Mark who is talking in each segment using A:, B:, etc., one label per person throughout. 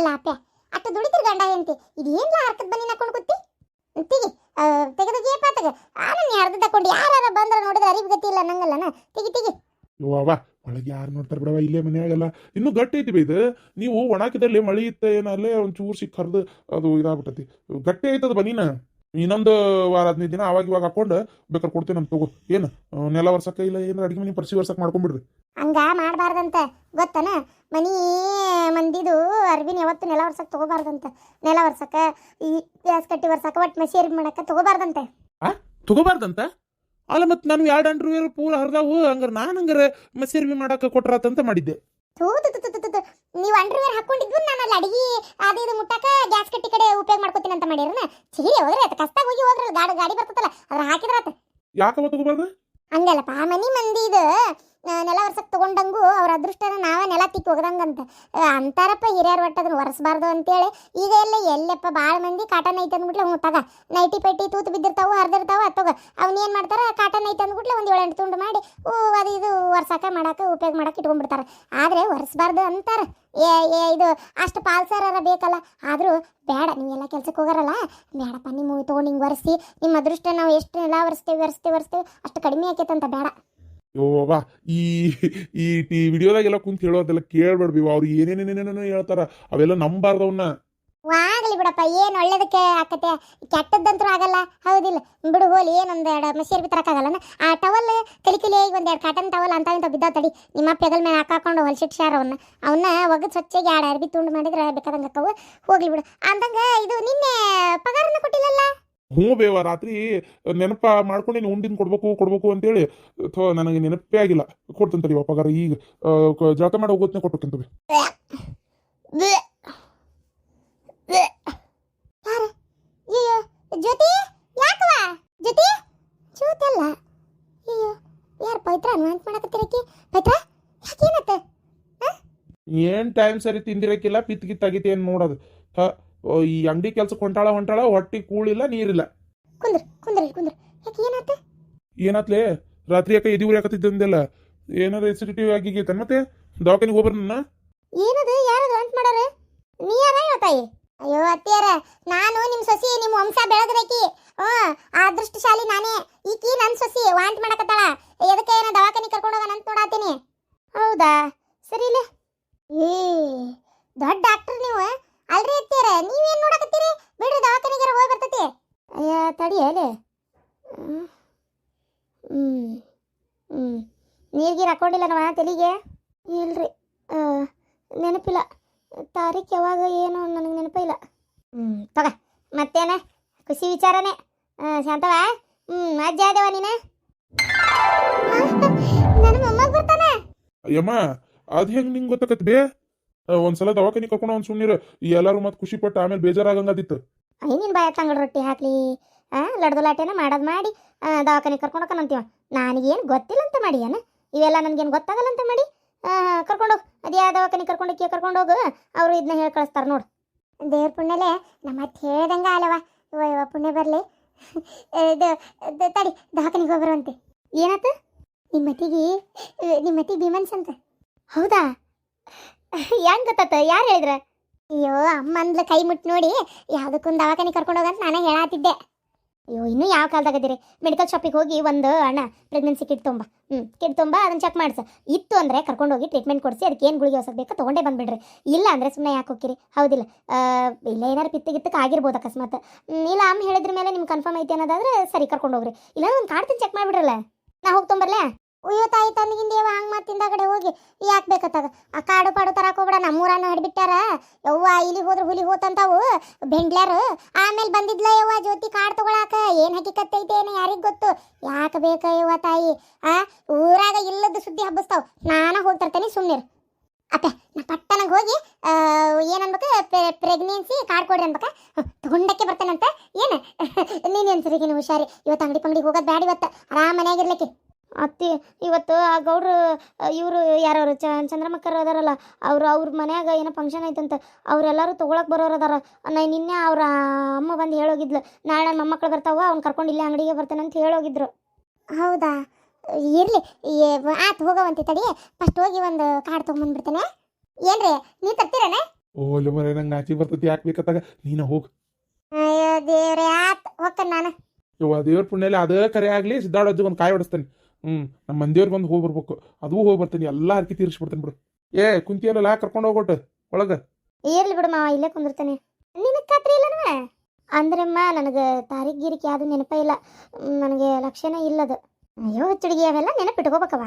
A: ಅಲ್ಲ ಅಪ್ಪ ಅಟ್ಟು ದುಡಿತಿರ್ ಗಂಡ ಹೆಂಡತಿ ಇದು ಏನ್ಲ ಹರ್ಕದ್ ಬನ್ನಿ ಹಾಕೊಂಡು ಕೂತಿ? ತೆಗಿ ತೆಗೆದು ಜೇಪ ತೆಗ ಆನನ್ ಅರ್ಧ ತಕೊಂಡು ಯಾರಾರ ಬಂದ್ರ ನೋಡಿದ್ರೆ ಅರಿವು ಗತಿ ಇಲ್ಲ ನಂಗಲ್ಲನ? ತಿಗಿ ತಿಗಿ.
B: ಯವ್ವ ಒಳಗೆ ಯಾರು ನೋಡ್ತಾರೆ ಬಿಡವಾ ಇಲ್ಲೇ ಮನೆಯಾಗಲ್ಲ ಇನ್ನೂ ಗಟ್ಟಿ ಐತಿ ಬೈದು ನೀವು ಒಣಾಕಿದಲ್ಲಿ ಮಳಿ ಇತ್ತ ಏನಲ್ಲೇ ಚೂರು ಸಿಕ್ಕ ಹರಿದು ಅದು ಇದಾಗ್ಬಿಟ್ಟತಿ. ಗಟ್ಟಿ ಐತದ ಬನ್ನಿನ ಇನ್ನೊಂದು ವಾರ ಹದಿನೈದು ದಿನ ಅವಾಗ ಇವಾಗ ಹಾಕೊಂಡು ಬೇಕಾದ್ರೆ ಕೊಡ್ತೀನಿ ನಮ್ಮ ತಗೋ. ಏನು ನೆಲ ವರ್ಷಕ್ಕೆ ಇಲ್ಲ ಏನಾರ ಅಡಿಗೆ ಮನೆ ಪರಿಸಿ ವರ್ಷಕ್ಕೆ ಮಾಡ್ಕೊಂಡ್ಬಿಡ್ರಿ
A: ಹಂಗ ಮಾಡಬಾರ್ದಂತ ಗೊತ್ತನ? ಮನಿ ಅರ್ಬಿನ ಯಾವತ್ತು ನೆಲ ವರ್ಸಕ್ ತಗೋಬಾರ್ದಂತೆ. ನೆಲ ವರ್ಸಕ ಈ ಗ್ಯಾಸ್ ಕಟ್ಟಿ ವರ್ಸಕ ಒಟ್ಟು ಮಸೇರಿ ಮಾಡಕ ತಗೋಬಾರ್ದಂತೆ.
B: ತಗೋಬಾರ್ದಂತ? ಅಲ್ಲ ಮತ್ತೆ ನಾನು ಎರಡು ಅಂಡ್ರವೇರ್ ಪೂರ ಹರಿದಾವು ಹಂಗಾರೆ ನಾನು ಹಂಗಾರೆ ಮಸೇರ್ವಿ ಮಾಡಕ್ಕೆ ಕೊಟ್ರಾತಂತ ಮಾಡಿದ್ದೆ.
A: ನೀವು ಅಂಡರ್ವೇರ್ ಹಾಕೊಂಡಿದ್ವಿ ನಾನು ಅಲ್ಲಿ ಅಡಿಗೆ ಅದು ಇದು ಮುಟ್ಟಾಕ ಗ್ಯಾಸ್ ಕಟ್ಟಿ ಕಡೆ ಉಪಯೋಗ ಮಾಡ್ಕೋತೀನಿ ಅಂತ ಮಾಡಿರನ. ಚೀರಿ ಹೋದ್ರೆ ಅದ ಕಷ್ಟ ಹೋಗಿ ಹೋಗ್ರಲ್ಲ ಗಾಡಿ ಗಾಡಿ ಬರ್ತದಲ್ಲ ಅದ್ರ ಹಾಕಿದ್ರ ಆತ
B: ಯಾಕವ ತಗೋಬಾರ್ದು?
A: ಹಂಗಲ್ಲಪ್ಪ ಮನಿ ಮನಿ ಮಂದಿ ಇದು ಆ, ನೆಲ ವರ್ಸಕ್ ತಗೊಂಡಂಗು ಅವ್ರ ಅದೃಷ್ಟನ ನಾವೇ ನೆಲ ತಿಕ್ಕಿ ಹೋಗದಂಗಂತ ಆ, ಅಂತಾರಪ್ಪ ಹಿರಿಯರ್ ಒಟ್ಟು ಅದನ್ನ ಒರೆಸ್ಬಾರ್ದು ಅಂತೇಳಿ. ಈಗ ಎಲ್ಲ ಎಲ್ಲಪ್ಪ ಭಾಳ ಮಂದಿ ಕಾಟನ್ ಐತೆ ಅಂದ್ಬಿಟ್ಲೆ ಹ್ಞೂ ತಗ. ನೈಟಿ ಪೆಟ್ಟಿ ತೂತು ಬಿದ್ದಿರ್ತಾವೆ ಹರಿದಿರ್ತಾವೆ ಅತ್ತೋಗ ಅವ್ನ ಏನು ಮಾಡ್ತಾರೆ ಕಾಟನ್ ಐತೆ ಅಂದ್ಬಿಟ್ಲೆ ಒಂದು ಏಳೆಂಟು ತುಂಡು ಮಾಡಿ ಅದು ಇದು ಒರ್ಸಕ್ಕೆ ಮಾಡಕ್ಕೆ ಉಪಯೋಗ ಮಾಡಕ್ಕೆ ಇಟ್ಕೊಂಡ್ಬಿಡ್ತಾರೆ. ಆದರೆ ಒರೆಸ್ಬಾರ್ದು ಅಂತಾರೆ. ಏ ಏ, ಇದು ಅಷ್ಟು ಪಾಲ್ಸರ ಬೇಕಲ್ಲ. ಆದರೂ ಬೇಡ, ನೀವೆಲ್ಲ ಕೆಲ್ಸಕ್ಕೆ ಹೋಗಾರಲ್ಲ. ಬೇಡಪ್ಪ ನಿಮ್ಮ ತೊಗೊಂಡು ಹಿಂಗೆ ಒರೆಸಿ ನಿಮ್ಮ ಅದೃಷ್ಟ ನಾವು ಎಷ್ಟು ಎಲ್ಲ ಒರೆಸ್ತೇವೆ ಒರೆಸ್ತೇವೆ ಒರೆಸ್ತೇವೆ, ಅಷ್ಟು ಕಡಿಮೆ ಆಕೈತಂತ ಬೇಡ.
B: ಯೋವಾ ಈ ಈ ಈ ವಿಡಿಯೋದಾಗೆಲ್ಲ ಕುಂತ ಹೇಳೋದೆಲ್ಲ ಕೇಳ್ಬೇಡ್ಬಿವ ಅವ್ರು ಏನೇನೇನೇನೇನೋ ಹೇಳ್ತಾರ, ಅವೆಲ್ಲ ನಂಬಾರ್ದವನ್ನ
A: ಆಗಲಿ ಬಿಡಪ್ಪ, ಏನು ಒಳ್ಳೇದಕ್ಕೆ ಆಕತೆ ಕೆಟ್ಟದ್ದಂತೂ ಆಗಲ್ಲ, ಹೌದಿಲ್ಲ. ಬಿಡು, ಹೋಲಿ, ಏನೊಂದು ಎರಡು ಮಸೀರ್ ಬಿತ್ತರಕ್ಕಾಗಲ್ಲ ಆ ಟವಲ್ ಕಲಿ ಕಲಿಯಾಗಿ ಒಂದೆರಡು ಕಾಟನ್ ಟವಲ್ ಅಂತ ಇಂಥ ಬಿದ್ದಾವ ತಡಿ. ನಿಮ್ಮ ಪೆಗಲ್ ಮೇಲೆ ಹಾಕಾಕೊಂಡು ಹೊಲ್ಸಿಟ್ಸ್ಯಾರ ಅವನ್ನ ಅವನ್ನ ಒಗದು ಸ್ವಚ್ಛಗೆ ಎರಡು ಅರ್ಬಿ ತುಂಡು ಮಾಡಿದ್ರೆ ಬೇಕಾದಂಗೆ ಅಕ್ಕವು. ಹೋಗ್ಲಿ ಬಿಡು. ಅಂದಂಗ ಇದು ನಿನ್ನೆ ಪಗಾರನ
B: ಹ್ಞೂ ಬೇವ ರಾತ್ರಿ ನೆನಪ ಮಾಡ್ಕೊಂಡು ಉಂಡಿನ ಕೊಡ್ಬೇಕು ಕೊಡ್ಬೇಕು ಅಂತೇಳಿ ಥೋ ನನಗೆ ನೆನಪೇ ಆಗಿಲ್ಲ. ಕೊಡ್ತೀನಿ ತಡಿ ಪಗಾರ ಈಗ ಜಳಕ ಮಾಡಿ ಹೋಗೋತ್ನೆ ಕೊಟ್ಟು ಬಿ
A: ಜ್ಯೋತಿ? ಯಾಕವ ಜ್ಯೋತಿ? ಜ್ಯೋತಿ ಅಲ್ಲ. ಅಯ್ಯೋ ಯಾರು ಪೈತ್ರ ಮಾಡಕತ್ತಿರಕಿ ಯಾಕೇನತ್ತ
B: ಏನ್ ಟೈಮ್ ಸರಿ ತಿಂದಿರಕ್ಕಿಲ್ಲ ಪಿತ್ ಗಿತ್ ನೋಡದು ಏನ್ ನೋಡೋದು? ಈ ಅಂಗಡಿ ಕೆಲ್ಸಕ್ಕೆ ಹೊಂಟಾಳ ಹೊಂಟಾಳ ಹೊಟ್ಟಿ ಕೂಳಿಲ್ಲ ನೀರಿಲ್ಲ.
A: ಕುಂದ್ರ ಕುಂದ್ರ ಕುಂದ್ರ. ಯಾಕೆ ಏನಾತ?
B: ಏನಾತ್ಲೆ? ರಾತ್ರಿ ಯಾಕೆ ಎದಿ ಉರಿಯಾಕತ್ತಿದ್ದಂದೆಲ್ಲ ಏನಾರ ಎಸಿಡಿಟಿ ಆಗಿಗೈತೆ ಮತ್ತೆ? ದವಾಖಾನಿಗೆ ಹೋಗ್ಬರ್ನ
A: ಏನದು? ಯಾರದು ಅಂತ ಮಾಡಾರೆ? ನೀ ಯಾರ ಹೇಳ ತಾಯಿ? ಅಯ್ಯೋ ಅತ್ತಿಯರ ನಾನು ನಿಮ್ಮ ಸೊಸಿ ನಿಮ್ಮ ವಂಶ ಬೆಳೆದ್ರಕಿ ಆ ಅದೃಷ್ಟಶಾಲಿ ನಾನೇ. ಈಕಿ ನನ್ನ ಸೊಸಿ ವಾಂಟ್ ಮಾಡಕತ್ತಾಳ. ಎದಕ್ಕೆ ಏನೋ ದವಾಖಾನಿ ಕರ್ಕೊಂಡು ಹೋಗೋಣ ಅಂತ ನೋಡಾತೀನಿ. ಹೌದಾ? ಸರಿ ಇಲ್ಲ ಏ ದೊಡ್ಡ ಡಾಕ್ಟರ್ ನೀವು ಅಲ್ರಿ ಅತ್ತಿಯಾರ ನೀವೇನು ನೋಡಕತ್ತೀರಿ ಬಿಡ್ರಿ ದವಾಖಾನಿಗಾರ ಹೋಗಿ ಬರ್ತೈತಿ ಅಯ್ಯ ತಡಿ ಅಲ್ಲೇ ಹ್ಞೂ ಹ್ಞೂ ನೀರ್ಗೀರು ಹಾಕೊಂಡಿಲ್ಲ ನಮ್ಮ ತಲೆಗೆ? ಇಲ್ರಿ ನೆನಪಿಲ್ಲ. ತಾರೀಕು ಯಾವಾಗ ಏನು ನನಗೆ ನೆನಪಿಲ್ಲ ಹ್ಞೂ ತಗ ಮತ್ತೇನ? ಖುಷಿ ವಿಚಾರನೇ. ಶಾಂತವ? ಹ್ಞೂ ಅಜ್ಜ ಆದವ ನೀನೆ? ನನ್ನ ಮೊಮ್ಮಗ ಬರ್ತಾನೆ.
B: ಅಯ್ಯಮ್ಮ ಅದು ಹೆಂಗ್ ನಿಂಗೆ ಗೊತ್ತಾಕತ್ ಬೇ? ಒಂದ್ಸಲ ದವಾಖಾನಿ ಕರ್ಕೊಂಡು ಅವ್ನು ಸುಮ್ಮನಿರು ಎಲ್ಲಾರು ಮತ್ತೆ ಖುಷಿ ಪಟ್ಟು ಆಮೇಲೆ ಬೇಜಾರಾಗಂಗದಿತ್ತು.
A: ಅಯ್ಯ ನಿನ್ನ ಬಾಯ ತಂಗಳ ರೊಟ್ಟಿ ಹಾಕ್ಲಿ. ಲಡ್ದು ಲಾಟೆನ ಮಾಡೋದು ಮಾಡಿ ಆ, ದವಾಖಾನೆ ಕರ್ಕೊಂಡು ಅಂತೀವ. ನನಗೇನು ಗೊತ್ತಿಲ್ಲ ಅಂತ ಮಾಡಿ ಏನು? ಇವೆಲ್ಲ ನನಗೇನು ಗೊತ್ತಾಗಲ್ಲ ಅಂತ ಮಾಡಿ ಕರ್ಕೊಂಡೋಗಿ ಅದು ಯಾವ ದವಾಖಾನೆ ಕರ್ಕೊಂಡೋಗಿ ಕರ್ಕೊಂಡೋಗು ಅವರು ಇದನ್ನ ಹೇಳಿ ಕಳಿಸ್ತಾರೆ ನೋಡು. ದೇವ್ರ ಪುಣ್ಯಲೆ ನಮ್ಮ ಅತ್ತೆ ಹೇಳ್ದಂಗೆ ಅಲ್ಲವ ಇವ ಇವ ಪುಣ್ಯ ಬರಲಿ. ತಡಿ ದವಾಖಾನೆಗೆ ಹೋಗ್ರು ಅಂತೆ ಏನತ್ತ? ನಿಮ್ಮ ಮತಿಗೆ ನಿಮ್ಮ ಮತಿ ಭೀಮನ್ಸ್ ಅಂತ. ಹೌದಾ? ಹೆಂಗ್ ಗೊತ್ತಾತ? ಯಾರು ಹೇಳಿದ್ರ? ಅಯ್ಯೋ ಅಮ್ಮ ಅಂದ್ಲ ಕೈ ಮುಟ್ಟು ನೋಡಿ ಯಾವುದಕ್ಕೊಂದು ದವಾಖಾನೆ ಕರ್ಕೊಂಡು ಹೋಗಂತ ನಾನೇ ಹೇಳಾತಿದ್ದೆ. ಅಯ್ಯೋ, ಇನ್ನೂ ಯಾವ ಕಾಲದಾಗದಿರಿ ಮೆಡಿಕಲ್ ಶಾಪಿಗೆ ಹೋಗಿ ಒಂದು ಅಣ್ಣ ಪ್ರೆಗ್ನೆನ್ಸಿ ಕಿಟ್ ತುಂಬ. ಹ್ಞೂ ಕಿಟ್ ತುಂಬ, ಅದನ್ನ ಚೆಕ್ ಮಾಡಿಸ. ಇತ್ತು ಅಂದರೆ ಕರ್ಕೊಂಡೋಗಿ ಟ್ರೀಟ್ಮೆಂಟ್ ಕೊಡಿಸಿ, ಅದಕ್ಕೆ ಏನು ಗುಳಿಗೆ ಹೊಸದು ಬೇಕೋ ತೊಗೊಂಡೇ ಬಂದ್ಬಿಡ್ರಿ. ಇಲ್ಲ ಅಂದರೆ ಸುಮ್ಮನೆ ಯಾಕೆ ಹೋಗಿರಿ ಹೌದಿಲ್ಲ. ಇಲ್ಲ ಏನಾರು ಪಿತ್ತ ಗಿತ್ತಕ್ಕೆ ಆಗಿರ್ಬೋದು ಅಕಸ್ಮಾತ್. ಇಲ್ಲ, ಅಮ್ಮ ಹೇಳಿದ್ರ ಮೇಲೆ ನಿಮ್ಗೆ ಕನ್ಫರ್ಮ್ ಐತೆ ಅನ್ನೋದಾದ್ರೆ ಸರಿ, ಕರ್ಕೊಂಡು ಹೋಗ್ರಿ. ಇಲ್ಲ ಒಂದು ಕಾರ್ಡ್ ಚೆಕ್ ಮಾಡಿಬಿಡ್ರಲ್ಲ? ನಾ ಹೋಗಿ ಹೋಗ್ತೊಂಬರ್ಲೆ ಅಯ್ಯೋ ತಾಯಿ ತಂದಿಗಿಂದೇವ ಹಂಗೆ ಮತ್ತೆ ಕಡೆ ಹೋಗಿ. ಯಾಕೆ ಬೇಕತ್ತಾಗ? ಆ ಕಾಡು ಪಾಡು ತರಕ ಹೋಗ್ಬೇಡ ನಮ್ಮೂರನ್ನು ಹಿಡ್ಬಿಟ್ಟಾರ ಯವ್ವ ಇಲ್ಲಿ ಹೋದ್ರೆ ಹುಲಿ ಹೋತಂತಾವು, ಬೆಂಡ್ಲ್ಯಾರು? ಆಮೇಲೆ ಬಂದಿದ್ಲ ಯವ್ವ ಜ್ಯೋತಿ ಕಾಡ್ ತಗೊಳಾಕ? ಏನ್ ಹಾಕಿ ಐತೆ ಏನು ಯಾರಿಗ್ ಗೊತ್ತು? ಯಾಕೆ ಬೇಕ ಯವ್ವ ತಾಯಿ? ಆ? ಊರಾಗ ಇಲ್ಲದ ಸುದ್ದಿ ಹಬ್ಬಸ್ತಾವ್. ನಾನ ಹೋಗ್ತಿರ್ತೇನೆ, ಸುಮ್ನಿರ್. ಅಪ್ಪ, ನಾ ಪಟ್ಟನಂಗೆ ಹೋಗಿ ಏನನ್ಬೇಕು ಪ್ರೆಗ್ನೆನ್ಸಿ ಕಾರ್ಡ್ ಕೊಡ್ರಿ ಅನ್ಬೇಕ? ತಗೊಂಡಕ್ಕೆ ಅಂತ ಏನು? ನೀನೇನು ಸರಿಗಿನ ಹುಷಾರಿ? ಇವತ್ತು ಅಂಗಡಿ ಪಂಗಡಿ ಹೋಗೋದು ಬ್ಯಾಡ ಇವತ್ತು. ಆರಾಮ್ ಮನ್ಯಾಗಿರ್ಲಿಕ್ಕೆ ಅತ್ತಿ ಇವತ್ತು ಆ ಗೌಡ್ರು ಇವರು ಯಾರವ್ರು? ಚಂದ್ರಮಕ್ಕರು ಅದಾರಲ್ಲ ಅವರು ಅವ್ರ ಮನ್ಯಾಗ ಏನೋ ಫಂಕ್ಷನ್ ಐತಂತ ಅವರೆಲ್ಲರೂ ತೊಗೊಳಕ್ಕೆ ಬರೋರು ಅದಾರ. ನಾ ನಿನ್ನೆ ಅವ್ರ ಅಮ್ಮ ಬಂದು ಹೇಳೋಗಿದ್ಲು ನಾಳೆ ನನ್ನ ಮೊಮ್ಮಕ್ಳು ಬರ್ತಾವ ಅವ್ನು ಕರ್ಕೊಂಡು ಇಲ್ಲೇ ಅಂಗಡಿಗೆ ಬರ್ತಾನೆ ಅಂತ ಹೇಳೋಗಿದ್ರು. ಹೌದಾ? ಇರ್ಲಿ ಆತು ಹೋಗವಂತೆ ತಡಿ ಫಸ್ಟ್ ಹೋಗಿ ಒಂದು ಕಾರ್ಡ್ ತೊಗೊಂಬಂದ್ಬಿಡ್ತೇನೆ. ಏನ್ರಿ ನೀ ತರ್ತೀರನೆ?
B: ಓ ಇಲ್ಲ ಮರೆ ನಂಗೆ ನಾಚಿ ಬರ್ತೈತಿ ಯಾಕೆ ಬೇಕತ್ತಾಗ ನೀನು ಹೋಗು.
A: ಅಯ್ಯೋ ದೇವ್ರೆ ಆತ್ ಹೋಗ್ತಾನೆ ನಾನು.
B: ಇವ ದೇವ್ರ ಪುಣ್ಯಲ್ಲಿ ಅದೇ ಕರೆ ಆಗಲಿ ಸಿದ್ದಾಡೋದು ಒಂದು ಕಾಯಿ ಹೊಡಿಸ್ತೇನೆ. ಹ್ಮ್. ನಮ್ಮ ಮಂದಿಯವ್ರು ಬಂದು ಹೋಗಿ ಬರ್ಬೇಕು. ಅದು ಹೋಗಿ ಬರ್ತೀನಿ. ಎಲ್ಲ ಹರಕೆ ತೀರಿಸ್ಬಿಡ್ತೀನಿ ಬಿಡು. ಏ, ಕುಂತಿಯಲ್ಲ ಕರ್ಕೊಂಡು ಹೋಗ್ಬಿಟ್ಟು. ಒಳಗೆ.
A: ಇರ್ಲಿ ಬಿಡು ಮಾವ, ಇಲ್ಲೇ ಕುಂದಿರ್ತಾನೆ. ನಿನಗೆ ಖಾತ್ರಿ ಇಲ್ಲನವ ಅಂದ್ರಮ್ಮ ನನಗೆ ತಾರೀಖ್ ಗೀರಿಕೆ ಯಾವುದು ನೆನಪೇ ಇಲ್ಲ. ನನಗೆ ಲಕ್ಷಣ ಇಲ್ಲದು. ಅಯ್ಯೋ, ಹುಚ್ಚುಡಿಗೆ, ಅವೆಲ್ಲ ನೆನಪಿಟ್ಕೋಬೇಕವ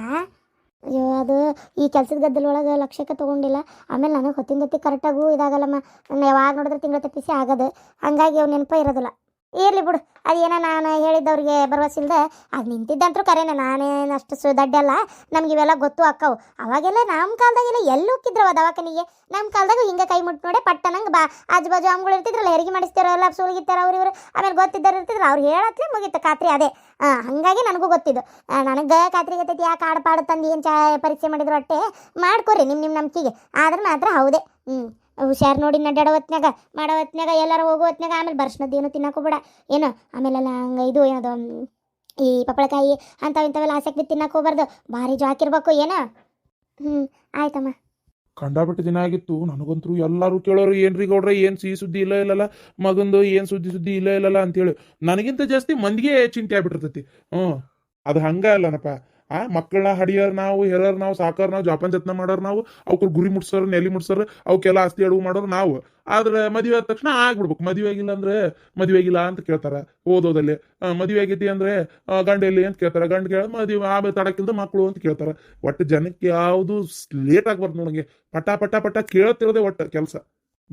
A: ಅಯ್ಯೋ, ಅದು ಈ ಕೆಲ್ಸದ ಗದ್ದಲೊಳಗೆ ಲಕ್ಷಕ್ಕೆ ತೊಗೊಂಡಿಲ್ಲ. ಆಮೇಲೆ ನನಗೆ ಹೊತ್ತಿನ ಗತಿ ಕರೆಕ್ಟಾಗೂ ಇದಾಗಲ್ಲಮ್ಮ. ಯಾವಾಗ ನೋಡಿದ್ರೆ ತಿಂಗಳ ತಪ್ಪಿಸಿ ಆಗದು. ಹಾಗಾಗಿ ಅವು ನೆನಪೇ ಇರೋದಿಲ್ಲ. ಇರ್ಲಿ ಬಿಡು. ಅದೇನೋ ನಾನು ಹೇಳಿದ್ದವ್ರಿಗೆ ಭರವಸಿಲ್ದೆ ಅದು ನಿಂತಿದ್ದಂತರೂ ಕರೆನೇ. ನಾನೇನು ಅಷ್ಟು ಸು ದಡ್ಡಲ್ಲ ನಮ್ಗೆ ಇವೆಲ್ಲ ಗೊತ್ತು ಅಕ್ಕವು. ಅವಾಗೆಲ್ಲ ನಮ್ಮ ಕಾಲದಾಗೆಲ್ಲ ಎಲ್ಲಿ ಹೋಗಿದ್ರವ ದವಾಖಾನಿಗೆ? ನಮ್ಮ ಕಾಲದಾಗ ಹಿಂಗೆ ಕೈ ಮುಟ್ಟು ನೋಡಿ ಪಟ್ಟನಂಗೆ ಬಾ. ಆಜು ಬಾಜು ಅಮ್ಗಳು ಇರ್ತಿದ್ರಲ್ಲ, ಹೆರಿಗೆ ಮಾಡಿಸ್ತಾರಲ್ಲ ಎಲ್ಲ ಅವ್ರು ಇವರು. ಆಮೇಲೆ ಗೊತ್ತಿದ್ದಾರೆ ಇರ್ತಿದ್ರು ಅವ್ರು ಹೇಳತ್ಲೆ ಮುಗೀತು ಖಾತ್ರಿ ಅದೇ. ಹಾಗಾಗಿ ನನಗೂ ಗೊತ್ತಿದ್ದು. ನನಗೆ ಖಾತ್ರಿ ಗೊತ್ತೈತಿ ಯಾಕೆ ಆಡು ಪಾಡು ತಂದು ಏನು ಚಾ ಪರೀಕ್ಷೆ ಮಾಡಿದ್ರು ಅಟ್ಟೆ. ಮಾಡ್ಕೊರಿ ನಿಮ್ಮ ನಿಮ್ಮ ನಂಬಿಕೆಗೆ. ಆದ್ರೆ ಮಾತ್ರ ಹೌದೇ. ಹ್ಞೂ ಹುಷಾರು ನೋಡಿ ನಡ್ಡಾಡೋ ಹೊತ್ನ್ಯಾಗ, ಮಾಡೋ ಹೊತ್ನ್ಯಾಗ, ಎಲ್ಲಾರು ಹೋಗೋ ಹೊತ್ನ್ಯಾಗ, ಆಮೇಲೆ ಬರ್ಸ್ನದ್ದು ಏನು ತಿನ್ನಕೋಬೇಡ ಏನು, ಆಮೇಲೆಲ್ಲ ಹಂಗೆ ಇದು ಏನದು, ಈ ಪಪ್ಪಳಕಾಯಿ ಅಂಥವು ಇಂಥವೆಲ್ಲ ಆಸಕ್ತಿ ತಿನ್ನಕ್ಕೆ ಹೋಗ್ಬಾರ್ದು. ಭಾರಿ ಜಾಕಿರ್ಬೇಕು ಏನೋ? ಹ್ಞೂ ಆಯ್ತಮ್ಮ.
B: ಕಂಡಾಬಿಟ್ಟು ದಿನ ಆಗಿತ್ತು, ನನಗಂತೂ ಎಲ್ಲರೂ ಕೇಳೋರು, ಏನ್ರಿ ಗೌಡ್ರ, ಏನು ಸಿಹಿ ಸುದ್ದಿ ಇಲ್ಲ ಇಲ್ಲಲ್ಲ, ಮಗಂದು ಏನು ಸುದ್ದಿ ಸುದ್ದಿ ಇಲ್ಲ ಇಲ್ಲಲ್ಲ ಅಂತೇಳಿ ನನಗಿಂತ ಜಾಸ್ತಿ ಮಂದಿಗೆ ಚಿಂತೆ ಆಗ್ಬಿಟ್ಟಿರ್ತೈತಿ. ಹ್ಞೂ ಅದು ಹಂಗ ಅಲ್ಲನಪ್ಪ. ಆ ಮಕ್ಕಳನ್ನ ಹಡಿಯರ್ ನಾವು ಹೇಳರ್ ನಾವು ಸಾಕರ್ ನಾವು ಜಾಪನ್ ಜತ್ನ ಮಾಡೋರ್ ನಾವು ಅವ್ರ ಗುರಿ ಮುಟ್ಸೋರು ನೆಲಿ ಮುಟ್ಸೋರು ಅವಕ್ಕೆಲ್ಲ ಆಸ್ತಿ ಅಡುಗೆ ಮಾಡೋರು ನಾವು. ಆದ್ರೆ ಮದುವೆ ಆದ ತಕ್ಷಣ ಆಗ್ಬಿಡ್ಬೇಕು. ಮದುವೆ ಆಗಿಲ್ಲ ಅಂದ್ರೆ ಮದುವೆ ಆಗಿಲ್ಲ ಅಂತ ಕೇಳ್ತಾರೆ ಓದೋದಲ್ಲಿ. ಆ, ಮದುವೆ ಆಗೈತಿ ಅಂದ್ರೆ ಆ, ಗಂಡ ಎಲ್ಲಿ ಅಂತ ಕೇಳ್ತಾರೆ. ಗಂಡ ಕೇಳ ಮದುವೆ ಆಮೇಲೆ ತಡಕ್ಕಿಂತ ಮಕ್ಕಳು ಅಂತ ಕೇಳ್ತಾರೆ. ಒಟ್ಟು ಜನಕ್ಕೆ ಯಾವುದು ಲೇಟ್ ಆಗ್ಬಾರ್ದು ನೋಡಂಗೆ. ಪಟ ಪಟ ಪಟ ಕೇಳ್ತಿರೋದೆ ಒಟ್ಟು ಕೆಲಸ.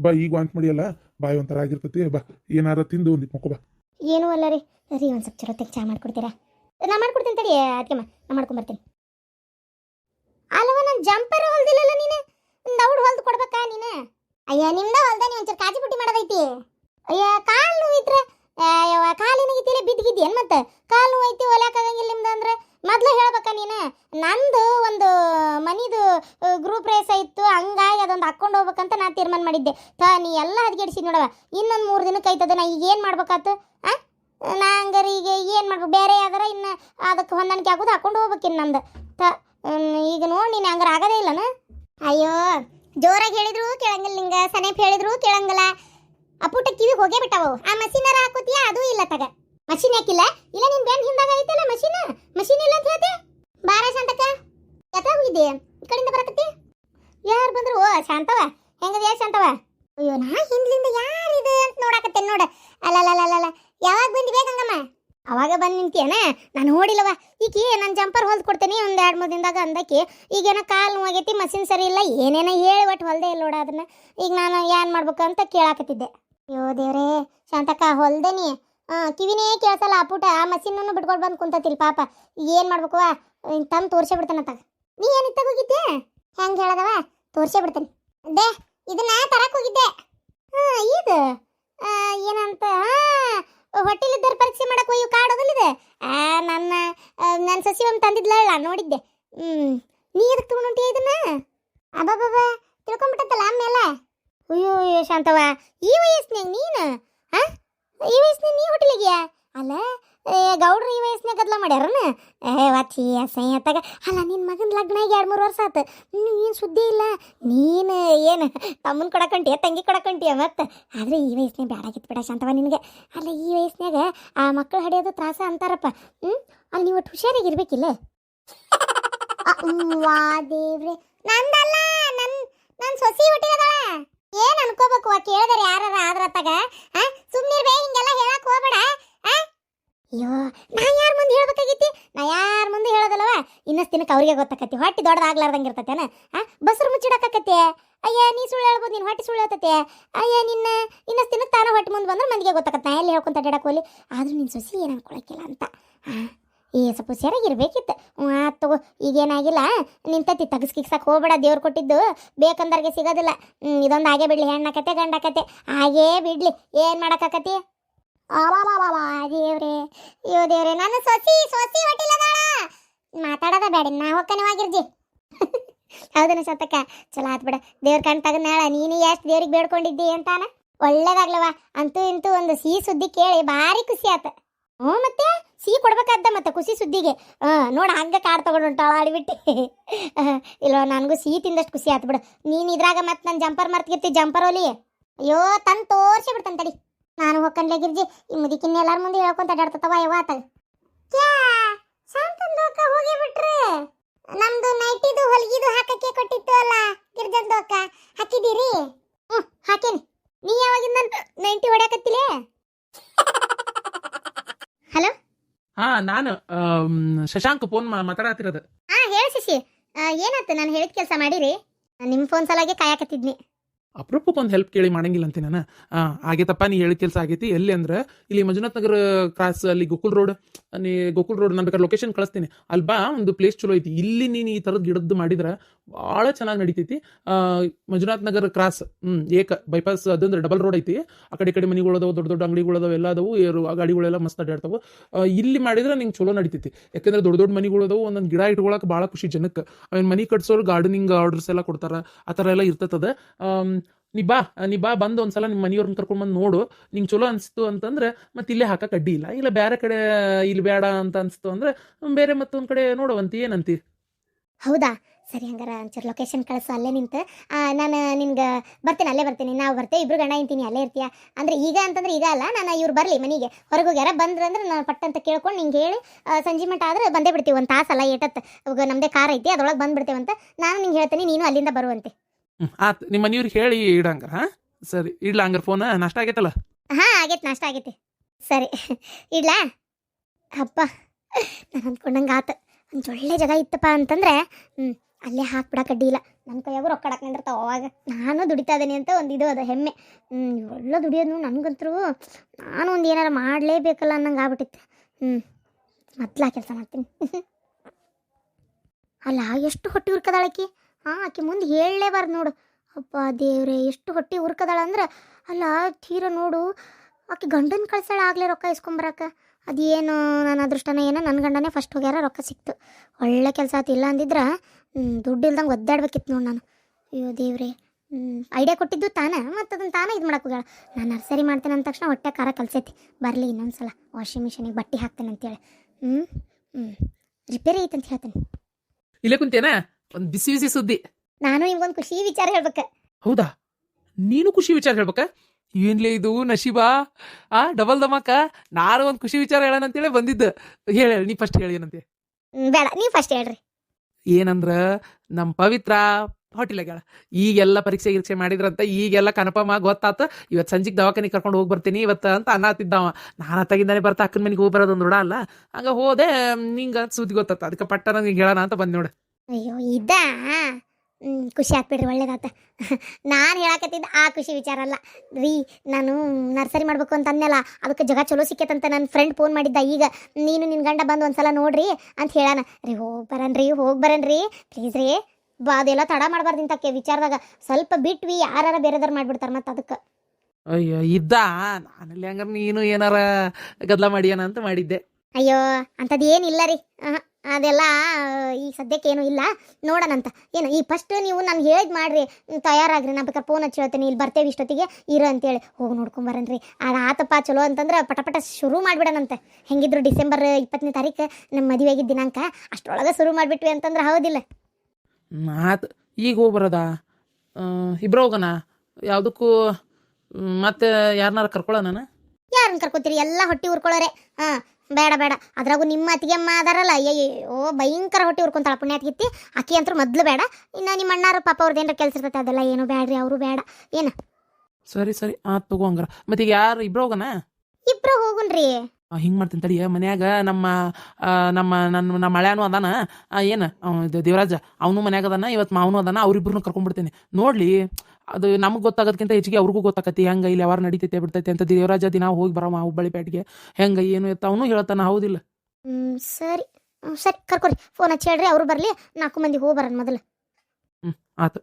B: ಬಾ ಈಗ ವಾಂಟ್ ಮಾಡಿಯಲ್ಲ? ಬಾಯಿ ಒಂಥರ ಆಗಿರ್ತತಿ. ಬಾ ಏನಾರ ತಿಂದು ಒಂದಿಟ್ಟು ಮಕ್ಕೋ ಬಾ
A: ಏನೂ ಅಲ್ಲ ರೀ. ರೀ ಒಂದು ಸ್ವಲ್ಪ ಚಾ ಮಾಡ್ಕೊಡ್ತೀರಾ? ನಾ ಮಾಡ್ಕೊಡ್ತೀನಿ ತಡಿ ಅದಕ್ಕೆಮ್ಮ ನಾ ಮಾಡ್ಕೊಂಬರ್ತೀನಿ ಅಲ್ಲವ ನನ್ನ ಜಂಪರ್ ಹೊಲ್ದಿಲ್ಲಲ್ಲ ನೀನು? ದೌಡ್ ಹೊಲ್ದು ಕೊಡ್ಬೇಕಾ ನೀನು? ಅಯ್ಯ, ನಿಮ್ದ ಹೊಲ್ದ ನೀ ಒಂಚೂರು ಕಾಜಿ ಪುಟ್ಟಿ ಮಾಡೋದೈತಿ. ಅಯ್ಯ, ಕಾಲು ನೋವಿದ್ರೆ ಅಯ್ಯವ ಕಾಲಿನಿಗಿತ್ತಿಲ್ಲ ಬಿದ್ದಿಗಿದ್ದೇನು ಮತ್ತೆ? ಕಾಲು ನೋವೈತಿ ಹೊಲ್ಯಾಕಾಗಂಗಿಲ್ಲ ನಿಮ್ದು ಅಂದ್ರೆ? ಮೊದಲು ಹೇಳ್ಬೇಕಾ ನೀನು? ನಂದು ಒಂದು ಮನಿದು ಗ್ರೂಪ್ ರೇಸ್ ಇತ್ತು, ಹಂಗಾಗಿ ಅದೊಂದು ಹಾಕ್ಕೊಂಡು ಹೋಗ್ಬೇಕಂತ ನಾನು ತೀರ್ಮಾನ ಮಾಡಿದ್ದೆ. ತ, ನೀ ಎಲ್ಲ ಹದಗೆಡ್ಸಿದ್ ನೋಡವ ಇನ್ನೊಂದು ಮೂರು ದಿನಕ್ಕೆ ಆಯ್ತದ ನಾ ಈಗ ಏನು ಮಾಡ್ಬೇಕಾತು, ಆ? ನಾ ಹಂಗಾರೆ ಈಗ ಏನು ಮಾಡ್ಬೇಕು? ಬೇರೆ ಯಾವ್ದಾರ ಇನ್ನು ಅದಕ್ಕೆ ಹೊಂದಾಣಿಕೆ ಆಗೋದು ಹಾಕೊಂಡು ಹೋಗ್ಬೇಕಿನ್ ನಂದು. ತ ಈಗ ನೋಡಿ ನೀನು ಹಂಗಾರೆ ಆಗದೇ ಇಲ್ಲನ? ಅಯ್ಯೋ, ಜೋರಾಗಿ ಹೇಳಿದ್ರು ಕೇಳಂಗಿಲ್ಲ ನಿಂಗ ಸನೇಪ್ ಹೇಳಿದ್ರು ಕೇಳಂಗಿಲ್ಲ. ಅಪ್ಪುಟ ಕಿವಿ ಹೋಗೇ ಬಿಟ್ಟಾವು ಆ ಮಷೀನರ ಹಾಕೋತಿಯ? ಅದು ಇಲ್ಲ ತಗ. ಮಷೀನ್ ಹಾಕಿಲ್ಲ? ಇಲ್ಲ, ನಿನ್ ಬ್ಯಾನ್ ಹಿಂದಾಗ ಐತಲ್ಲ ಮಷೀನ್ ಮಷೀನ್ ಇಲ್ಲ ಅಂತ ಹೇಳ್ತೆ? ಬಾರ ಶಾಂತಕ್ಕ. ಎತ್ತ ಹೋಗಿದ್ದೆ? ಈ ಕಡೆಯಿಂದ ಬರಕತ್ತಿ? ಯಾರು ಬಂದ್ರು? ಓ, ಶಾಂತವ? ಹೆಂಗದ ಶಾಂತವ? ಅಯ್ಯೋ, ನಾ ಹಿಂದ್ಲಿಂದ ಯಾರಿದು ಅಂತ ನೋಡಾಕತ್ತೇನೆ ನೋಡ. ಅಲ್ಲಲ್ಲಲ್ಲಲ್ಲ ಯಾವಾಗ ಬಂದಿ ಗಂಗಮ್ಮ ಅವಾಗ ಬಂದು ನಿಂತಿಯನ? ನಾನು ನೋಡಿಲ್ಲವ ಈಕಿ ನಾನು ಜಂಪರ್ ಹೊಲ್ದು ಕೊಡ್ತೇನೆ ಒಂದು ಎರಡು ಮೂರು ದಿನದಾಗ ಅಂದಕ್ಕೆ ಈಗೇನೋ ಕಾಲು ನೋವಾಗೈತಿ, ಮಷಿನ್ ಸರಿ ಇಲ್ಲ, ಏನೇನೋ ಹೇಳಿ ಒಟ್ಟು ಹೊಲ್ದೇ ಇಲ್ಲ ನೋಡ ಅದನ್ನ. ಈಗ ನಾನು ಏನು ಮಾಡ್ಬೇಕು ಅಂತ ಕೇಳಾಕತ್ತಿದ್ದೆ. ಅಯ್ಯೋ ದೇವ್ರೇ, ಶಾಂತಕ್ಕ ಹೊಲ್ದೇನಿ. ಕಿವಿನೇ ಕೇಳ್ಸಲ್ಲ ಆ ಪುಟ. ಆ ಮಷಿನನ್ನು ಬಿಟ್ಕೊಂಡು ಬಂದು ಕುಂತತಿಲ್ ಪಾಪ. ಏನು ಮಾಡ್ಬೇಕು ತಮ್ಮ ತೋರ್ಸೇ ಬಿಡ್ತಾನೆ ತಗ. ನೀ ಏನಿತ್ತ ಹೋಗಿದ್ದೆ? ಹೆಂಗೆ ಹೇಳದವ? ತೋರ್ಸೇ ಬಿಡ್ತೇನೆ. ದೇ, ಇದನ್ನ ತರಕ್ಕೆ ಹೋಗಿದ್ದೆ. ಹಾಂ, ಇದು. ಏನಂತ? ಹಾಂ ಹೊಟ್ಟೆಲಿದ್ದರೆ ಪರೀಕ್ಷೆ ಮಾಡಕ್ಕೆ ಹೋಗಿ ಅದಲ್ಲಿದೆ ಆ, ನನ್ನ ನನ್ನ ಸಸಿ ಒಮ್ಮೆ ತಂದಿದ್ಲಲ್ಲ, ನೋಡಿದ್ದೆ. ಹ್ಞೂ ನೀ ಎದಕ್ಕೆ ತಗೊಂಡು ಇದನ್ನ? ಅಬ್ಬಬ್ಬ ತಿಳ್ಕೊಂಬಿಟ್ಟತ್ತಲ್ಲ ಆಮೇಲೆ? ಅಯ್ಯೋ ಅಯ್ಯೋ ಶಾಂತವ ಈ ವಯಸ್ಸಿನಾಗ ನೀನು ಹಾ ಈ ವಯಸ್ಸಿನಾಗ ನೀ ಹೋಟೆಲಿಗೆ ಅಲ್ಲ ಗೌಡ್ರು ಈ ವಯಸ್ಸಿನಾಗ ಗದ್ಲ ಮಾಡ್ಯಾರನ? ಏ ವಾಚಿ ಅಸಹ್ಯತ್ತಾಗ ತಗ. ಅಲ್ಲ ನಿನ್ನ ಮಗನ ಲಗ್ನ ಎರಡು ಮೂರು ವರ್ಷ ಆತು. ಏನು ಸುದ್ದಿ ಇಲ್ಲ. ನೀನು, ಏನು, ತಮ್ಮನ ಕೊಡಕಂಟಿಯ ತಂಗಿ ಕೊಡಕಂಟಿಯ ಮತ್ತೆ? ಆದರೆ ಈ ವಯಸ್ಸಿನಾಗ ಬೇಡಾಗಿತ್ತು ಬಿಡ ಶಾಂತವ ನಿನಗೆ. ಅಲ್ಲ, ಈ ವಯಸ್ಸಿನಾಗ ಆ ಮಕ್ಕಳು ಹಡಿಯೋದು ತ್ರಾಸ ಅಂತಾರಪ್ಪ. ಹ್ಞೂ ಅಲ್ಲಿ, ನೀವು ಒಟ್ಟು ಹುಷಾರಾಗಿರ್ಬೇಕಿಲ್ಲ ವಾ ದೇವ್ರೆ. ನಂದಲ್ಲ ನನ್ನ ನನ್ನ ಸೊಸಿ ಹುಟ್ಟಿರೋದಳ ಏನು ಅನ್ಕೋಬೇಕು ಕೇಳಿದ್ರೆ ಯಾರಾರ ಆದ್ರ ತಗ ಹಾಂ ಆ? ಅಯ್ಯೋ ನಾ ಯಾರ ಮುಂದೆ ಹೇಳ್ಬೇಕಾಗೈತಿ? ನಾ ಯಾರ ಮುಂದೆ ಹೇಳೋದಲ್ಲವ? ಇನ್ನಷ್ಟು ದಿನಕ್ಕೆ ಅವ್ರಿಗೆ ಗೊತ್ತಾಕತಿ. ಹೊಟ್ಟೆ ದೊಡ್ಡದಾಗ್ಲಾರ್ದಂಗೆ ಇರ್ತತೇನ? ಆ, ಬಸ್ರು ಮುಚ್ಚಿಡಕತ್ತತಿ ಅಯ್ಯ, ನೀ ಸುಳ್ಳು ಹೇಳ್ಬೋದು, ನೀನು ಹೊಟ್ಟೆ ಸುಳ್ಳು ಹೇಳ್ತತೆ. ಅಯ್ಯ, ನಿನ್ನ ಇನ್ನಷ್ಟು ದಿನಕ್ಕೆ ತಾನು ಹೊಟ್ಟೆ ಮುಂದೆ ಬಂದ್ರೆ ಮಂದಿಗೆ ಗೊತ್ತಾಕತ್ತ. ನಾ ಎಲ್ಲಿ ಹೇಳ್ಕೊಂತ ಅಡ್ಡಾಡಕ್ ಹೋಗ್ಲಿ? ಆದ್ರೂ ನಿನ್ನ ಸೊಸಿ ಏನು ಅನ್ಕೊಳಕಿಲ್ಲ ಅಂತ. ಏ ಸ್ವಲ್ಪ ಹುಷಾರಾಗಿರ್ಬೇಕಿತ್ತು ಹ್ಞೂ ತಗೋ, ಈಗೇನಾಗಿಲ್ಲ? ನಿಂತತಿ ತಗಸ್ಕಿಕ್ಸಕ್ಕೆ ಹೋಗ್ಬೇಡ ದೇವ್ರು ಕೊಟ್ಟಿದ್ದು. ಬೇಕಂದರ್ಗೆ ಸಿಗೋದಿಲ್ಲ. ಇದೊಂದು ಹಾಗೆ ಬಿಡಲಿ. ಹೆಣ್ಣಾಕತೆ, ಗಂಡಾಕತೆ. ಹಾಗೇ ಬಿಡಲಿ. ಏನು ಮಾಡಕ್ಕಾಕತಿ ದೇವ್ರೆ, ಅಯ್ಯೋ ದೇವ್ರೆ, ನನ್ನ ಸೊಸಿ ಸೊಸಿ ಹೊಟ್ಟಿಲ್ಲದಾಳ ಮಾತಾಡೋದ ಬೇಡ ನಾ ಹೊಕ್ಕನವಾಗಿರ್ಜಿ ಹೌದನ ಸತ್ತಕ್ಕ? ಚಲೋ ಆತ್ ಬಿಡ. ದೇವ್ರ ಕಣ್ ತಗದ್ನಾಳ ನೀನು ಎಷ್ಟು ದೇವ್ರಿಗೆ ಬೇಡ್ಕೊಂಡಿದ್ದಿ ಅಂತಾನ? ಒಳ್ಳೇದಾಗ್ಲವ. ಅಂತೂ ಇಂತೂ ಒಂದು ಸಿಹಿ ಸುದ್ದಿ ಕೇಳಿ ಭಾರಿ ಖುಷಿ ಆತ. ಹ್ಞೂ ಮತ್ತೆ? ಸಿಹಿ ಕೊಡ್ಬೇಕಾದ್ದ ಮತ್ತೆ ಖುಷಿ ಸುದ್ದಿಗೆ? ಹಾಂ ನೋಡಿ, ಹಂಗೆ ಕಾಡ್ ತಗೊಂಡು ಹೊಂಟಾಳ ಆಡಿಬಿಟ್ಟು ಇಲ್ಲ, ನನಗೂ ಸಿಹಿ ತಿಂದಷ್ಟು ಖುಷಿ ಆತು ಬಿಡು. ನೀನು ಇದ್ರಾಗ ಮತ್ತೆ ನನ್ನ ಜಂಪರ್ ಮರ್ತಿರ್ತಿ ಜಂಪರ್ ಒಲಿ? ಅಯ್ಯೋ, ತಂದು ತೋರಿಸಿ ಬಿಡ್ತಾನೆ ತಡಿ. ನಾನು ಹೊಕ್ಕನ್ಲೆ ಗಿರ್ಜಿ ಈ ಮುದಿಕಿನ್ನ ಎಲ್ಲಾರ ಮುಂದೆ ಹೇಳ್ಕೊಂತ ಅಡ್ಯಾಡ್ತವ ಯಾವ ಆತಾಗ ದೋಕ ಹೋಗಿ ಬಿಟ್ರೆ. ನಮ್ದು ನೈಟಿದು ಹೊಲಿಗಿದು ಹಾಕಕ್ಕೆ ಕೊಟ್ಟಿತ್ತು ಅಲ್ಲ ಗಿರ್ಜನ್ ದೋಕ. ಹಾಕಿದ್ದೀರಿ? ಹ್ಞೂ ಹಾಕೇನಿ. ನೀ ಯಾವಾಗಿಂದ ನೈಂಟಿ ಹೊಡ್ಯಾಕತ್ತಿಲೇ? ಹಲೋ?
C: ಹಾ ನಾನು ಶಶಾಂಕ್ ಫೋನ್ ಮಾತಾಡತ್ತಿರೋದು
A: ಹಾ ಹೇಳಿ ಶಶಿ. ಏನಾಯ್ತು ನಾನು ಹೇಳಿದ ಕೆಲಸ ಮಾಡಿರಿ. ನಿಮ್ಮ ಫೋನ್ ಸಲಾಗೆ ಕಾಯಕತ್ತಿದ್ನಿ.
C: ಅಪರೂಪಕ್ಕೆ ಒಂದು ಹೆಲ್ಪ್ ಕೇಳಿ ಮಾಡಂಗಿಲ್ಲ ಅಂತ ನಾನು. ಆಗೇತಪ್ಪ, ನೀ ಹೇಳಿ ಕೆಲಸ ಆಗೈತಿ, ಎಲ್ಲಿ ಅಂದ್ರೆ, ಇಲ್ಲಿ ಮಂಜುನಾಥ್ ನಗರ ಕ್ರಾಸ್ ಅಲ್ಲಿ ಗೋಕುಲ್ ರೋಡ್ ನೀ ಗೋಕುಲ್ ರೋಡ್ ನಾನು ಬೇಕಾದ್ರೆ ಲೊಕೇಶನ್ ಕಳಿಸ್ತೀನಿ. ಅಲ್ಲಿ ಬಾ, ಒಂದು ಪ್ಲೇಸ್ ಚಲೋ ಐತಿ. ಇಲ್ಲಿ ನೀನು ಈ ಥರದ್ದು ಗಿಡದ್ದು ಮಾಡಿದ್ರೆ ಭಾಳ ಚೆನ್ನಾಗಿ ನಡೀತೈತಿ. ಮಂಜುನಾಥ್ ನಗರ ಕ್ರಾಸ್ ಹ್ಞೂ ಏಕ ಬೈಪಾಸ್ ಅದಂದ್ರೆ ಡಬಲ್ ರೋಡ್ ಐತಿ. ಆ ಕಡೆ ಕಡೆ ಮನೆಗಳದಾವು ದೊಡ್ಡ ದೊಡ್ಡ ಅಂಗಡಿಗಳದಾವೆ ಎಲ್ಲ ಅದಾವು. ಏರು ಆ ಗಾಡಿಗಳೆಲ್ಲ ಮಸ್ತ್ ಅಡ್ಡಾಡ್ತಾವೆ ಇಲ್ಲಿ ಮಾಡಿದ್ರೆ ನಿಂಗೆ ಚಲೋ ನಡೀತೈತಿ. ಯಾಕಂದ್ರೆ ದೊಡ್ಡ ದೊಡ್ಡ ಮನೆಗಳದಾವು ಒಂದೊಂದು ಗಿಡ ಇಟ್ಕೊಳಕ್ಕೆ ಭಾಳ ಖುಷಿ ಜನಕ್ಕೆ ಆಮೇಲೆ ಮನೆ ಕಟ್ಸೋರು ಗಾರ್ಡನಿಂಗ್ ಆರ್ಡರ್ಸ್ ಎಲ್ಲ ಕೊಡ್ತಾರ, ಆ ಥರ ಎಲ್ಲ ಇರ್ತದ ನೀ ಬಾ ನೀ ಬಾ, ಬಂದು ಒಂದ್ಸಲ ನಿಮ್ಮ ಮನೆಯವ್ರನ್ನ ಕರ್ಕೊಂಡ್ ಬಂದು ನೋಡು. ನಿಂಗೆ ಚಲೋ ಅನಿಸ್ತು ಅಂತಂದ್ರೆ ಮತ್ತೆ ಇಲ್ಲೇ ಹಾಕಕ್ಕೆ ಅಡ್ಡಿ ಇಲ್ಲ. ಇಲ್ಲ ಬೇರೆ ಕಡೆ ಇಲ್ಲಿ ಬೇಡ ಅಂತ ಅನಿಸ್ತು ಅಂದ್ರೆ ಬೇರೆ ಮತ್ತೊಂದು ಕಡೆ ನೋಡುವಂತಿ ಏನಂತಿ?
A: ಹೌದಾ? ಸರಿ ಹಂಗಾರ ಒಂಚೂರು ಲೊಕೇಶನ್ ಕಳಿಸು, ಅಲ್ಲೇ ನಿಂತು. ನಾನು ನಿನ್ಗೆ ಬರ್ತೀನಿ, ಅಲ್ಲೇ ಬರ್ತೀನಿ, ನಾವು ಬರ್ತೇವೆ, ಇಬ್ರು ಗಣ ಇಂತೀನಿ ಅಲ್ಲೇ ಇರ್ತೀಯ? ಅಂದ್ರೆ ಈಗ ಅಂತಂದ್ರೆ ಈಗ ಅಲ್ಲ, ನಾನು ಇವ್ರು ಬರಲಿ ಮನೆಗೆ. ಹೊರಗೆ ಹೋಗ್ಯಾರ, ಬಂದ್ರೆ ಅಂದ್ರೆ ನಾನು ಪಟ್ಟ ಅಂತ ಕೇಳ್ಕೊಂಡು ನಿಂಗೆ ಹೇಳಿ ಸಂಜೆ ಮಟ್ಟ ಆದ್ರೆ ಬಂದೇ ಬಿಡ್ತೀವಿ. ಒಂದು ತಾಸಲ್ಲ ಏಟತ್ತು ನಮ್ಮದೇ ಕಾರ್ ಐತಿ, ಅದ್ರೊಳಗೆ ಅಂತ ನಾನು ನಿಂಗೆ ಹೇಳ್ತೀನಿ, ನೀನು ಅಲ್ಲಿಂದ ಬರುವಂತೆ.
C: ಹ್ಮ್, ಆತ್ ನಿಮ್ಮ ಮನೆಯವ್ರಿಗೆ ಹೇಳಿ ಇಡಂಗಾರ ಹಾಂ? ಸರಿ ಇಡ್ಲಾ ಹಂಗಾರ ಫೋನ್ ನಷ್ಟ ಆಗೈತಲ್ಲ?
A: ಹಾ ಆಗೈತೆ ನಾಷ್ಟ ಆಗೈತಿ. ಸರಿ ಇಡ್ಲಾ? ಅಪ್ಪ ನಾನು ಅಂದ್ಕೊಂಡಂಗೆ ಆತು. ಒಂದು ಒಳ್ಳೆ ಜಾಗ ಇತ್ತಪ್ಪ ಅಂತಂದ್ರೆ ಹ್ಞೂ ಅಲ್ಲೇ ಹಾಕ್ಬಿಡಕ್ಕೆ ಅಡ್ಡಿ ಇಲ್ಲ. ನನ್ನ ಕೈಯಾಗೂ ರೊಕ್ಕ ಹಾಕೊಂಡಿರ್ತಾವ ಅವಾಗ. ನಾನು ದುಡಿತಾ ಇದ್ದೀನಿ ಅಂತ ಒಂದು ಇದು ಅದ ಹೆಮ್ಮೆ. ಹ್ಞೂ ಒಳ್ಳೆ ದುಡಿಯೋದು ನನಗಂತರೂ ನಾನು ಒಂದು ಏನಾರು ಮಾಡಲೇಬೇಕಲ್ಲ ಅನ್ನಂಗೆ ಆಗ್ಬಿಟ್ಟಿತ್ತು. ಹ್ಞೂ ಮತ್ಲಾ ಕೆಲಸ ಮಾಡ್ತೀನಿ. ಅಲ್ಲ ಎಷ್ಟು ಹೊಟ್ಟೆ ಉರ್ಕದಾಳಕಿ ಹಾಂ, ಆಕೆ ಮುಂದೆ ಹೇಳಲೇಬಾರ್ದು ನೋಡು. ಅಪ್ಪ ದೇವ್ರೆ, ಎಷ್ಟು ಹೊಟ್ಟೆ ಹುರ್ಕದಾಳ ಅಂದ್ರೆ ಅಲ್ಲ, ತೀರ ನೋಡು. ಆಕೆ ಗಂಡನ ಕಳ್ಸಾಳ ಆಗಲೇ ರೊಕ್ಕ ಇಸ್ಕೊಂಬರಕ್ಕೆ ಅದೇನು ನನ್ನ ಅದೃಷ್ಟನ ಏನೋ ನನ್ನ ಗಂಡನೇ ಫಸ್ಟ್ ಹೋಗ್ಯಾರ, ರೊಕ್ಕ ಸಿಕ್ತು. ಒಳ್ಳೆ ಕೆಲಸ ಆಯ್ತು ಇಲ್ಲ ಅಂದಿದ್ರೆ ದುಡ್ಡು ಇಲ್ದಂಗೆ ಒದ್ದಾಡ್ಬೇಕಿತ್ತು ನೋಡಿ ನಾನು. ಅಯ್ಯೋ ದೇವ್ರೆ ಐಡಿಯಾ ಕೊಟ್ಟಿದ್ದು ತಾನೇ? ಮತ್ತು ಅದನ್ನು ತಾನೇ ಇದು ಮಾಡಕ್ಕೆ ಹೋಗ್ಯಾಳ. ನಾನು ನರ್ಸರಿ ಮಾಡ್ತೇನೆ ಅಂದ ತಕ್ಷಣ ಹೊಟ್ಟೆ ಖಾರ ಕಲ್ಸೈತಿ. ಬರಲಿ ಇನ್ನೊಂದು ಸಲ ವಾಷಿಂಗ್ ಮಿಷಿನಿಗೆ ಬಟ್ಟೆ ಹಾಕ್ತೇನೆ ಅಂತೇಳಿ ಹ್ಞೂ ಹ್ಞೂ ರಿಪೇರಿ ಐತಂತ ಹೇಳ್ತೇನೆ.
C: ಇಲ್ಲೇ ಕುಂತೇನ? ಒಂದು ಬಿಸಿ ಬಿಸಿ ಸುದ್ದಿ.
A: ನಾನು ನಿಮ್ಗೊಂದು ಖುಷಿ ವಿಚಾರ ಹೇಳ್ಬೇಕ.
C: ಹೌದಾ? ನೀನು ಖುಷಿ ವಿಚಾರ ಹೇಳ್ಬೇಕ? ಏನ್ಲೇ ಇದು ನಶೀಬಾ? ಆ ಡಬಲ್ ದಮಾಕ ನಾನು ಒಂದು ಖುಷಿ ವಿಚಾರ ಹೇಳೋಣ ಅಂತೇಳಿ ಬಂದಿದ್ದ. ಹೇಳ ನೀ ಫಸ್ಟ್ ಹೇಳಿ ಏನಂತೆ?
A: ಹ್ಮ್, ಬೇಡ ನೀ ಫಸ್ಟ್ ಹೇಳ್ರಿ.
C: ಏನಂದ್ರ ನಮ್ಮ ಪವಿತ್ರ ಹೋಟೆಲ್ಗ್ಯಾಳ ಈಗೆಲ್ಲ ಪರೀಕ್ಷೆ ಗಿರೀಕ್ಷೆ ಮಾಡಿದ್ರಂತ ಈಗೆಲ್ಲ ಕನಪಮ್ಮ ಗೊತ್ತಾತ. ಇವತ್ ಸಂಜೆಗೆ ದವಾಖಾನಿಗೆ ಕರ್ಕೊಂಡು ಹೋಗಿ ಬರ್ತೀನಿ ಇವತ್ತು ಅಂತ ಅನ್ನತ್ತಿದ್ದವ ನಾನು ಅತ್ತಾಗಿಂದಾನೆ ಬರ್ತಾ ಅಕ್ಕನ ಮನೆಗೆ ಹೋಗಿ ಬರೋದೊಂದು ರೂಢ ಅಲ್ಲ. ಹಂಗ ಹೋದೆ ನಿಂಗ ಸುದ್ದಿ ಗೊತ್ತಾತ. ಅದಕ್ಕೆ ಪಟ್ಟ ನಂಗೆ ಹೇಳೋಣ ಅಂತ ಬಂದ್ ನೋಡು.
A: ಅಯ್ಯೋ ಇದ? ಹ್ಮ್, ಖುಷಿ ಆಗ್ಬಿಡ್ರಿ ಒಳ್ಳೇದಾತ. ನಾನು ಹೇಳಕತ್ತಿದ್ದ ಆ ಖುಷಿ ವಿಚಾರ ಅಲ್ಲ. ರೀ ನಾನು ನರ್ಸರಿ ಮಾಡ್ಬೇಕು ಅಂತ ಅಂದೆಲ್ಲ ಅದಕ್ಕೆ ಜಗ ಚಲೋ ಸಿಕ್ಕೈತಂತ ನನ್ನ ಫ್ರೆಂಡ್ ಫೋನ್ ಮಾಡಿದ್ದ. ಈಗ ನೀನು ನಿನ್ನ ಗಂಡ ಬಂದು ಒಂದ್ಸಲ ನೋಡ್ರಿ ಅಂತ ಹೇಳಾನ. ರೀ ಹೋಗಿ ಬರನ್ರಿ ಹೋಗಿ ಬರನ್ರಿ ಪ್ಲೀಸ್ ರೀ ಬಾ ಅದೆಲ್ಲ ತಡ ಮಾಡಬಾರ್ದು ಇಂತಕ್ಕೆ ವಿಚಾರದಾಗ. ಸ್ವಲ್ಪ ಬಿಟ್ವಿ ಯಾರಾರ ಬೇರೆದಾರ ಮಾಡ್ಬಿಡ್ತಾರೆ ಮತ್ತೆ ಅದಕ್ಕೆ.
C: ಅಯ್ಯೋ ಇದ್ದ? ನಾನಲ್ಲಿ ಹಂಗಾರೆ ನೀನು ಏನಾರ ಗದ್ಲ ಮಾಡಿಯಾನ ಅಂತ ಮಾಡಿದ್ದೆ.
A: ಅಯ್ಯೋ ಅಂಥದ್ದು ಏನಿಲ್ಲ ರೀ. ಆಹಾ, ಅದೆಲ್ಲ ಈ ಸದ್ಯಕ್ಕೆ ಏನೂ ಇಲ್ಲ. ನೋಡೋಣಂತ ಏನು ಈ ಫಸ್ಟ್ ನೀವು ನಾನು ಹೇಳಿದ್ ಮಾಡ್ರಿ. ತಯಾರಾಗ್ರಿ. ನಾ ಬೇಕಾದ್ರೆ ಫೋನ್ ಹಚ್ಚಿ ಹೇಳ್ತೀನಿ. ಇಲ್ಲಿ ಬರ್ತೇವೆ ಇಷ್ಟೊತ್ತಿಗೆ. ಇರು ಅಂತೇಳಿ. ಹೋಗಿ ನೋಡ್ಕೊಂಬರನ್ರಿ. ಅದು ಆತಪ್ಪ ಚಲೋ ಅಂತಂದ್ರೆ ಪಟಪಟ ಪಟ ಶುರು ಮಾಡಿಬಿಡೋಣಂತೆ ಹೆಂಗಿದ್ರು ಡಿಸೆಂಬರ್ ಇಪ್ಪತ್ತನೇ ತಾರೀಕು ನಮ್ಮ ಮದುವೆ ಆಗಿದ್ದ ದಿನಾಂಕ ಅಷ್ಟರೊಳಗೆ ಶುರು ಮಾಡಿಬಿಟ್ವಿ ಅಂತಂದ್ರೆ ಹೌದಿಲ್ಲ.
C: ಮಾತು ಈಗ ಹೋಗಿ ಬರೋದಾ? ಇಬ್ರು ಹೋಗೋಣ ಯಾವುದಕ್ಕೂ ಮತ್ತೆ ಯಾರನ್ನಾರು ಕರ್ಕೊಳ್ಳೋಣ
A: ಯಾರನ್ನ ಕರ್ಕೋತೀರಿ? ಎಲ್ಲ ಹೊಟ್ಟಿ ಉರ್ಕೊಳ್ಳೋರೆ. ಹಾಂ ಬೇಡ ಬೇಡ. ಅದ್ರಾಗೂ ನಿಮ್ಮ ಅತ್ತಿಗೆಮ್ಮ ಅದಾರಲ್ಲ ಅಯ್ಯೋ ಭಯಂಕರ ಹೊಟ್ಟಿ ಉರ್ಕೊಂತಾಳ ಪುಣ್ಯಾತ್ಗಿತ್ತಿ ಅಕ್ಕಿ ಅಂತೂ ಮೊದಲು ಬೇಡ. ಇನ್ನು ನಿಮ್ಮ ಅಣ್ಣಾರು ಪಾಪ ಅವ್ರದ್ದು ಏನಾರ ಕೆಲಸ ಇರ್ತೈತೆ ಅದೆಲ್ಲ ಏನು ಬೇಡ್ರಿ ಅವರು ಬೇಡ. ಏನು?
C: ಸರಿ ಸರಿ ಆ ತಗೋ ಹಂಗಾರ. ಮತ್ತೆ ಈಗ ಯಾರು ಇಬ್ರು ಹೋಗೋಣ
A: ಇಬ್ರು ಹೋಗುನ್ರಿ.
C: ಹಿಂಗೆ ಮಾಡ್ತೀನಿ ತಡಿ. ಮನ್ಯಾಗ ನಮ್ಮ ಆ, ನಮ್ಮ ನನ್ನ ನಮ್ಮ ಮಳ್ಯಾನು ಅದಾನ. ಏನು? ದೇವರಾಜ ಅವನು ಮನ್ಯಾಗ ಅದಾನ ಇವತ್ತು ಮಾವನು ಅದಾನ ಅವ್ರಿಬ್ರನ್ನ ಕರ್ಕೊಂಡ್ಬಿಡ್ತೀನಿ. ನೋಡ್ಲಿ ಅದು ನಮಗೆ ಗೊತ್ತಾಗೋದಕ್ಕಿಂತ ಹೆಚ್ಚಿಗೆ ಅವ್ರಿಗೂ ಗೊತ್ತಾಕತಿ ಹೆಂಗೆ ಇಲ್ಲಿ ಯಾವಾರ ನಡೀತೈತೆ ಬಿಡ್ತೈತೆ ಅಂತ ದೇವರಾಜ ದಿನ ಹೋಗಿ ಬರವ ಹುಬ್ಬಳ್ಳಿ ಪೇಟೆಗೆ. ಹೆಂಗೆ ಏನು ಇತ್ತ ಅವನು ಹೇಳ್ತಾನ ಹೌದಿಲ್ಲ.
A: ಹ್ಮ್ ಸರಿ. ಹ್ಮ್, ಸರಿ ಕರ್ಕೊರಿ. ಫೋನ್ ಹಚ್ಚಿ ಹೇಳ್ರಿ ಅವ್ರು ಬರಲಿ ನಾಲ್ಕು ಮಂದಿ ಹೋಗಿ ಬರೋಣ ಮೊದಲು.
C: ಆತು.